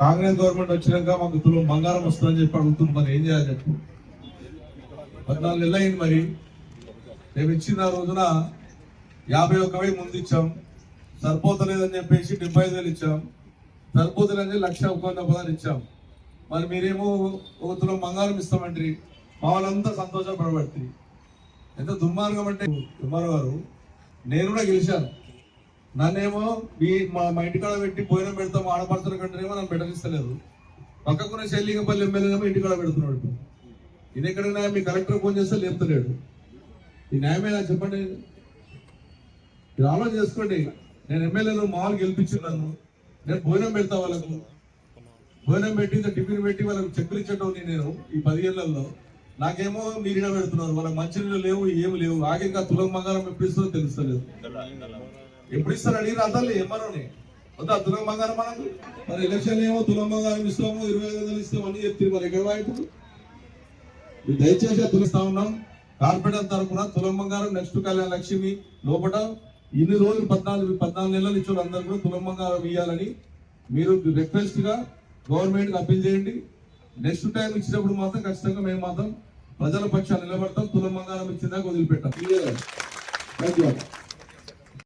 Congress government వచ్చినాక మాకు తులం బంగారం వస్తుందని చెప్పి అడుగుతుంది మరి ఏం చేయాలి చెప్పు. పద్నాలుగు నెలలు అయింది మరి. మేము ఇచ్చిన రోజున యాభై ఒక్క వెయ్యి ముందు ఇచ్చాం. సరిపోతలేదని చెప్పేసి డెబ్బై ఐదు వేలు ఇచ్చాం. సరిపోతలేదని లక్ష ఒక పదాలు ఇచ్చాం. మరి మీరేమో ఒక తులం బంగారం ఇస్తామంటారు మా వాళ్ళంతా సంతోషపడబడుతుంది ఎంత దుర్మార్గం అంటే దుర్మార్గం గారు నేను కూడా గెలిచాను. నన్నేమో మీ మా మా ఇంటికాడ పెట్టి భోజనం పెడతాం ఆడపడుతున్న కంటేనేమో నన్ను బెటరిస్తలేదు పక్కకున్న శైలింగపల్లి ఎమ్మెల్యేనేమో ఇంటికాడ పెడుతున్నాడు. ఇది ఎక్కడైనా మీ కలెక్టర్ ఫోన్ చేస్తే లేపుతలేడు. ఈ న్యాయమేనా చెప్పండి. మీరు ఆలోచన చేసుకోండి. నేను ఎమ్మెల్యేలు మామూలు గెలిపించున్నాను. నేను భోజనం పెడతా వాళ్ళకు. భోజనం పెట్టి టిఫిన్ పెట్టి వాళ్ళకి చెక్కులు ఇచ్చటం నేను ఈ పదిహేళ్ళలో నాకేమో నీరుగా పెడుతున్నారు. వాళ్ళకి మంచినీళ్ళు లేవు ఏమి లేవు. ఆగి ఇంకా తులం బంగారం ఎప్పుడు ఇస్తుందో తెలుస్తలేదు. ఎప్పుడు ఇస్తారు నీరు అతల్ని ఏమనని వద్దా తులం బంగారం మనకు మరి ఎలక్షన్ ఏమో తులం బంగారం ఇస్తాము ఇరవై ఐదు వందలు ఇస్తాము అని చెప్తారు మరి ఎక్కడ వైపు మీరు దయచేసి అది తులిస్తా ఉన్నాం. కార్పొరేటర్ తరఫున తులం బంగారం నెక్స్ట్ కళ్యాణ లక్ష్మి లోపల ఇన్ని రోజులు పద్నాలుగు పద్నాలుగు నెలల ఇచ్చిన అందరూ కూడా తులం బంగారం ఇవ్వాలని మీరు రిక్వెస్ట్గా గవర్నమెంట్కి అప్పీల్ చేయండి. నెక్స్ట్ టైం ఇచ్చినప్పుడు మాత్రం ఖచ్చితంగా మేము మాత్రం ప్రజల పక్షాలు నిలబడతాం. తులం బంగారం ఇచ్చిందాక వదిలిపెట్టాం. Thank you